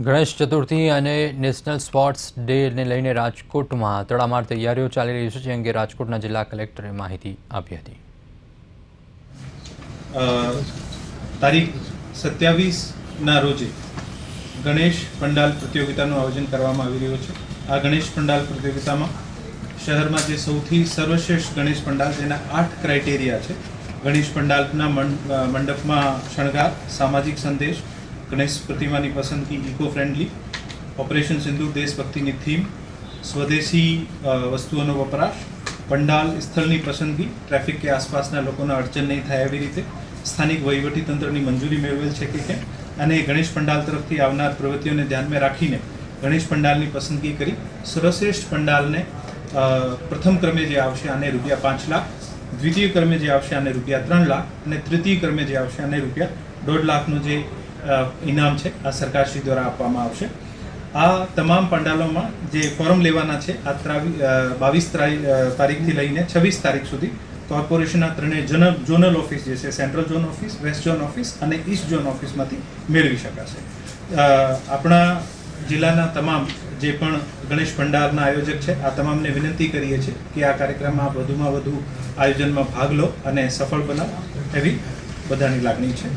ગણેશ ચતુર્થી અને national sports ડેને લઈને રાજકોટમાં તડામાર તૈયારીઓ ચાલી રહી છે, જે અંગે રાજકોટના જિલ્લા કલેક્ટરે માહિતી આપી હતી. તારીખ સત્યાવીસના રોજે ગણેશ પંડાલ પ્રતિયોગિતાનું આયોજન કરવામાં આવી રહ્યું છે. આ ગણેશ પંડાલ પ્રતિયોગિતામાં શહેરમાં જે સૌથી સર્વશ્રેષ્ઠ ગણેશ પંડાલ જેના આઠ ક્રાઇટેરિયા છે. ગણેશ પંડાલના મંડપમાં શણગાર, સામાજિક સંદેશ ગણેશ પ્રતિમાની પસંદગી ઇકો ફ્રેન્ડલી ઓપરેશન સિંધુ દેશભક્તિની થીમ સ્વદેશી વસ્તુઓનો વપરાશ, પંડાલ સ્થળની પસંદગી ટ્રાફિક કે આસપાસના લોકોના અડચણ નહીં થાય એવી રીતે, સ્થાનિક વહીવટી તંત્રની મંજૂરી મેળવેલ છે કે કેમ, અને ગણેશ પંડાલ તરફથી આવનાર પ્રવૃત્તિઓને ધ્યાનમાં રાખીને ગણેશ પંડાલની પસંદગી કરી, સર્વશ્રેષ્ઠ પંડાલને પ્રથમ ક્રમે જે આવશે આને રૂપિયા પાંચ લાખ, દ્વિતીય ક્રમે જે આવશે આને રૂપિયા ત્રણ લાખ, અને તૃતીય ક્રમે જે આવશે આને રૂપિયા દોઢ લાખનું જે ઇનામ છે, આ સરકારશ્રી દ્વારા આપવામાં આવશે. આ તમામ પંડાલોમાં જે ફોર્મ લેવાના છે, આ બાવીસ તારીખથી લઈને છવ્વીસ તારીખ સુધી કોર્પોરેશનના ત્રણેય જન ઝોનલ ઓફિસ જે છે, central zone office, west zone office અને ઈસ્ટ ઝોન ઓફિસમાંથી મેળવી શકાશે. આપણા જિલ્લાના તમામ જે પણ ગણેશ ભંડારના આયોજક છે, આ તમામને વિનંતી કરીએ છીએ કે આ કાર્યક્રમમાં વધુમાં વધુ આયોજનમાં ભાગ લો અને સફળ બનાવો એવી બધાની લાગણી છે.